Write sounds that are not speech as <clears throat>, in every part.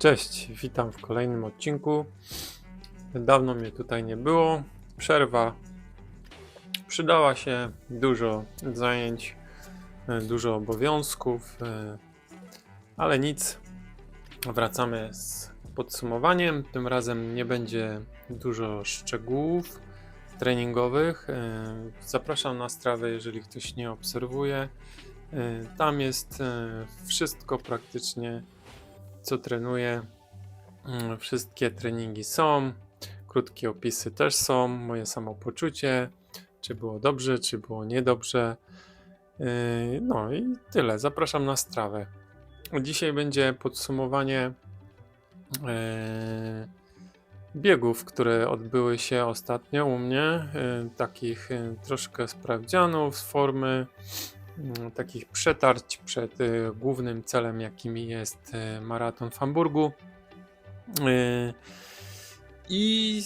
Cześć, witam w kolejnym odcinku. Dawno mnie tutaj nie było. Przerwa przydała się, dużo zajęć, e, dużo obowiązków, e, ale nic. Wracamy z podsumowaniem. Tym razem nie będzie dużo szczegółów treningowych. E, Zapraszam na strawę, jeżeli ktoś nie obserwuje. Tam jest wszystko praktycznie co trenuję. Mm, Wszystkie treningi są, krótkie opisy też są, moje samopoczucie, czy było dobrze, czy było niedobrze. Yy, No i tyle. Zapraszam na strawę. Dzisiaj będzie podsumowanie yy, biegów, które odbyły się ostatnio u mnie. yy, Takich troszkę sprawdzianów z formy, takich przetarć przed y, głównym celem, jakim jest y, maraton w Hamburgu. Y, I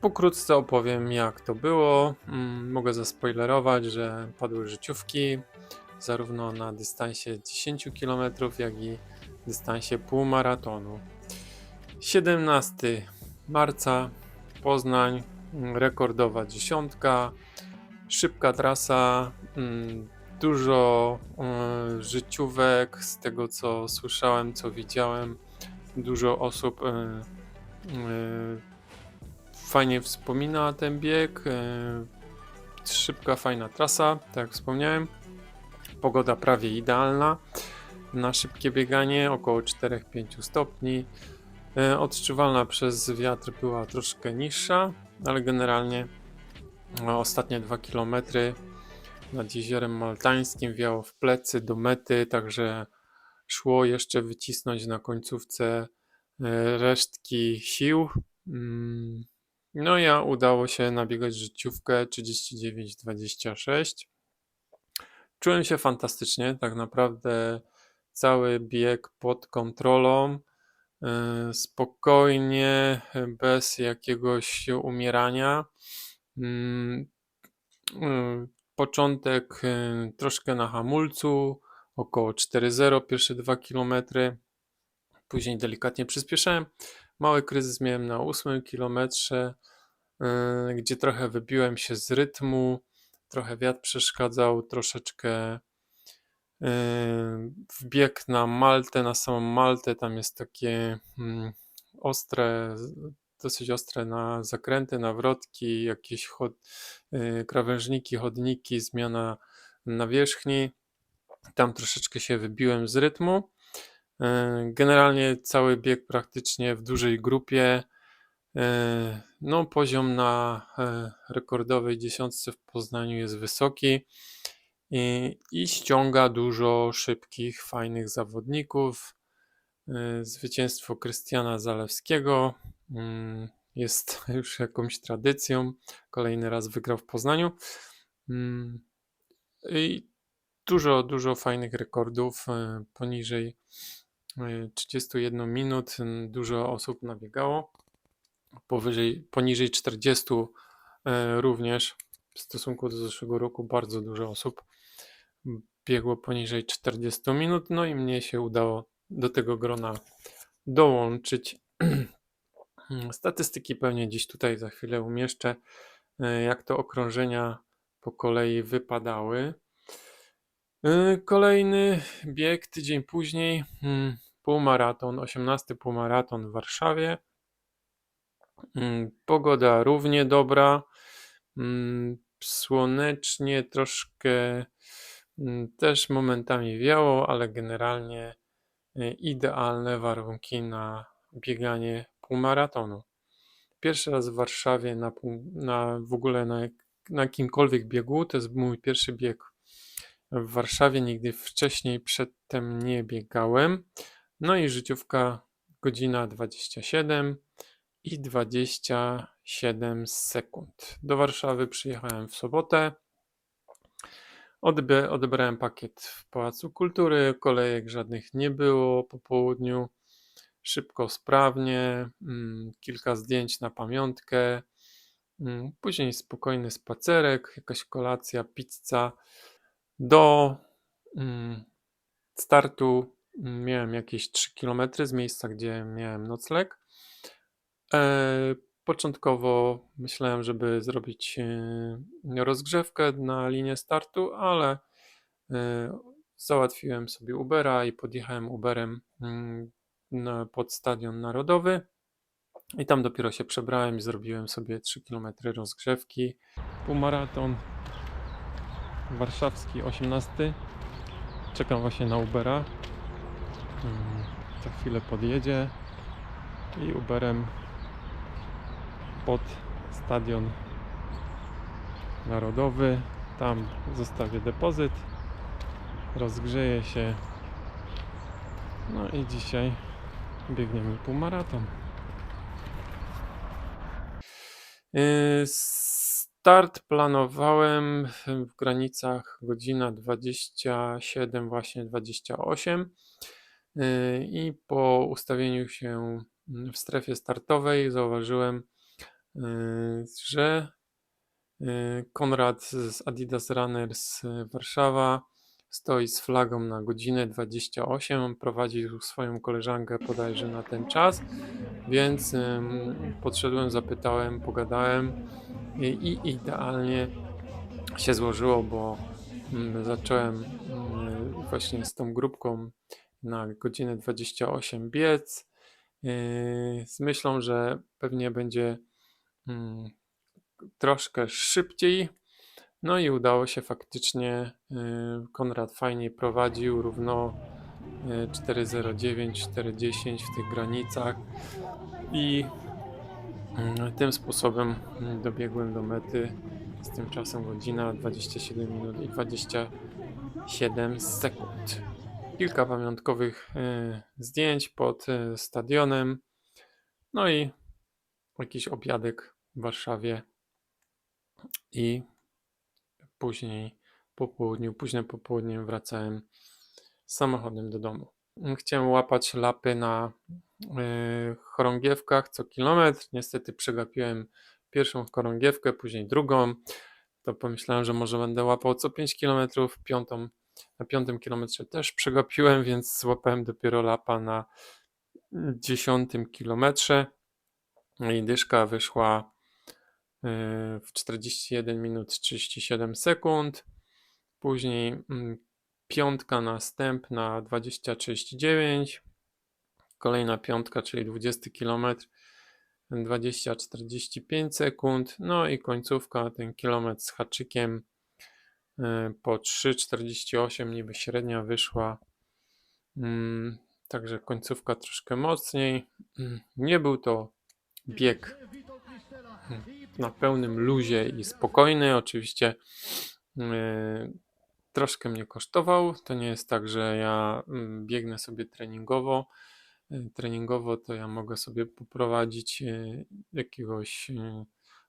pokrótce opowiem, jak to było. Mm, Mogę zaspoilerować, że padły życiówki, zarówno na dystansie 10 km, jak i dystansie półmaratonu. 17 marca, Poznań, mm, rekordowa dziesiątka, szybka trasa, mm, dużo e, życiówek z tego co słyszałem, co widziałem. Dużo osób e, e, fajnie wspomina ten bieg. e, Szybka, fajna trasa, tak jak wspomniałem. Pogoda prawie idealna na szybkie bieganie, około 4-5 stopni. E, Odczuwalna przez wiatr była troszkę niższa, ale generalnie e, ostatnie 2 km nad jeziorem maltańskim wiało w plecy do mety, także szło jeszcze wycisnąć na końcówce e, resztki sił. Mm, No ja udało się nabiegać życiówkę 39-26. Czułem się fantastycznie, tak naprawdę cały bieg pod kontrolą, e, spokojnie, bez jakiegoś umierania. Początek e, troszkę na hamulcu, około 4.0 pierwsze 2 km. Później delikatnie przyspieszałem. Mały kryzys miałem na 8 kilometrze, e, gdzie trochę wybiłem się z rytmu, trochę wiatr przeszkadzał, troszeczkę e, wbieg na Maltę, na samą Maltę, tam jest takie mm, ostre, dosyć ostre na zakręty, nawrotki, jakieś chod, e, krawężniki, chodniki, zmiana nawierzchni. Tam troszeczkę się wybiłem z rytmu. E, Generalnie cały bieg praktycznie w dużej grupie. E, No, poziom na rekordowej dziesiątce w Poznaniu jest wysoki i, i ściąga dużo szybkich, fajnych zawodników. Zwycięstwo Krystiana Zalewskiego jest <laughs> już jakąś tradycją. Kolejny raz wygrał w Poznaniu. Mm, I dużo, dużo fajnych rekordów e, poniżej e, 31 minut. m, Dużo osób nabiegało. Powyżej, poniżej 40 e, również w stosunku do zeszłego roku bardzo dużo osób biegło poniżej 40 minut. No i mnie się udało do tego grona dołączyć. <clears throat> Statystyki pewnie gdzieś tutaj za chwilę umieszczę, e, jak to okrążenia po kolei wypadały. E, Kolejny bieg tydzień później, mm, półmaraton, 18 półmaraton w Warszawie. Mm, Pogoda równie dobra, mm, słonecznie, troszkę też momentami wiało, ale generalnie e, idealne warunki na bieganie półmaratonu. Pierwszy raz w Warszawie na, pół, na w ogóle na, na jakimkolwiek biegu, to jest mój pierwszy bieg w Warszawie, nigdy wcześniej przedtem nie biegałem. No i życiówka godzina 27 i 27 sekund. Do Warszawy przyjechałem w sobotę. Odebrałem pakiet w Pałacu Kultury, kolejek żadnych nie było po południu. Szybko, sprawnie, mm, kilka zdjęć na pamiątkę. Mm, Później spokojny spacerek, jakaś kolacja, pizza do mm, startu miałem jakieś 3 km z miejsca, gdzie miałem nocleg. E, Początkowo myślałem, żeby zrobić e, rozgrzewkę na linię startu, ale e, załatwiłem sobie Ubera i podjechałem Uberem pod Stadion Narodowy. I tam dopiero się przebrałem i zrobiłem sobie 3 km rozgrzewki. Półmaraton warszawski 18. Czekam właśnie na Ubera. Mm, Za chwilę podjedzie i Uberem pod Stadion Narodowy. Tam zostawię depozyt, rozgrzeję się. No i dzisiaj biegniemy półmaraton. Yy, Start planowałem w granicach godzina 27, właśnie 28. Yy, I po ustawieniu się w strefie startowej zauważyłem, yy, że Konrad z Adidas Runners Warszawa stoi z flagą na godzinę 28. Prowadził swoją koleżankę bodajże na ten czas, więc podszedłem, zapytałem, pogadałem i, idealnie się złożyło, bo mm, zacząłem mm, właśnie z tą grupką na godzinę 28 biec yy, z myślą, że pewnie będzie mm, troszkę szybciej. No i udało się faktycznie. yy, Konrad fajnie prowadził, równo yy, 4.09, 4.10 w tych granicach i mm, tym sposobem dobiegłem do mety z tym czasem godzina 27 minut i 27 sekund. Kilka pamiątkowych zdjęć pod stadionem. No i jakiś obiadek w Warszawie. I później po południu, późnym popołudniem wracałem samochodem do domu. Chciałem łapać lapy na e, chorągiewkach co kilometr. Niestety przegapiłem pierwszą chorągiewkę, później drugą. To pomyślałem, że może będę łapał co 5 km. Piątą, na piątym kilometrze też przegapiłem, więc złapałem dopiero lapa na dziesiątym kilometrze. No I dyszka wyszła yy, w 41 minut 37 sekund. Później mm, piątka następna 20-39. Kolejna piątka, czyli 20 km 20-45 sekund. No i końcówka, ten kilometr z haczykiem y, po 3,48 niby średnia wyszła. Mm, Także końcówka troszkę mocniej. Mm, Nie był to bieg na pełnym luzie i spokojny. Oczywiście y, troszkę mnie kosztował. To nie jest tak, że ja mm, biegnę sobie treningowo. Y, Treningowo to ja mogę sobie poprowadzić y, jakiegoś y,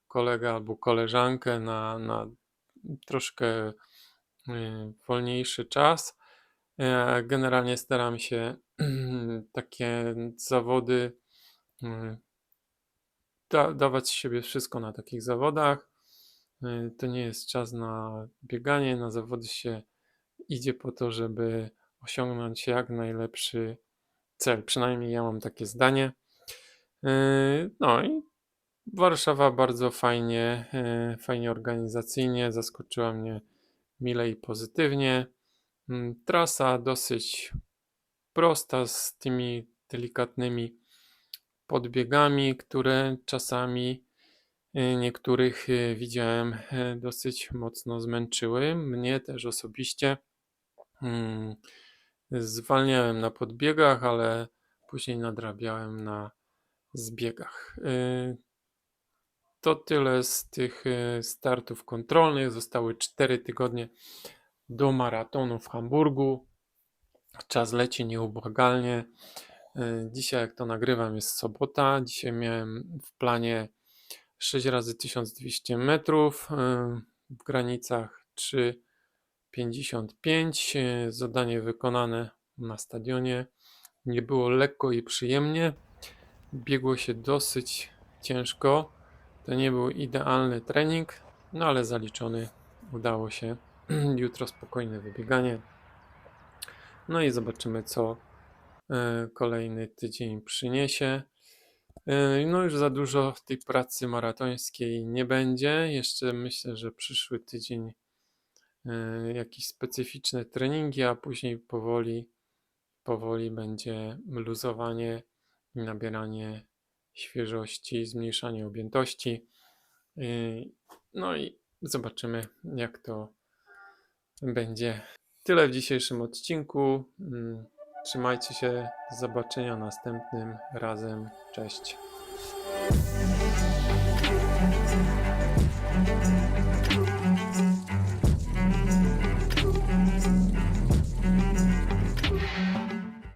kolegę albo koleżankę na, na troszkę wolniejszy czas. Generalnie staram się <clears throat> takie zawody da, dawać siebie wszystko na takich zawodach. Y, To nie jest czas na bieganie, na zawody się idzie po to, żeby osiągnąć jak najlepszy cel. Przynajmniej ja mam takie zdanie. Yy, No i Warszawa bardzo fajnie, yy, fajnie organizacyjnie, zaskoczyła mnie mile i pozytywnie. Mm, Trasa dosyć prosta z tymi delikatnymi podbiegami, które czasami yy, niektórych yy, widziałem yy, dosyć mocno zmęczyły. Mnie też osobiście. Mm, Zwalniałem na podbiegach, ale później nadrabiałem na zbiegach. To tyle z tych startów kontrolnych. Zostały 4 tygodnie do maratonu w Hamburgu. Czas leci nieubłagalnie. Yy, Dzisiaj, jak to nagrywam, jest sobota. Dzisiaj miałem w planie 6 razy 1200 metrów yy, w granicach 3,55. Yy, Zadanie wykonane na stadionie. Nie było lekko i przyjemnie. Biegło się dosyć ciężko. To nie był idealny trening, no ale zaliczony. Udało się. <clears throat> Jutro spokojne wybieganie. No i zobaczymy, co kolejny tydzień przyniesie. E, No już za dużo tej pracy maratońskiej nie będzie. Jeszcze myślę, że przyszły tydzień e, jakieś specyficzne treningi, a później powoli, powoli będzie luzowanie i nabieranie świeżości, zmniejszanie objętości. No i zobaczymy, jak to będzie. Tyle w dzisiejszym odcinku. Trzymajcie się. Do zobaczenia następnym razem. Cześć.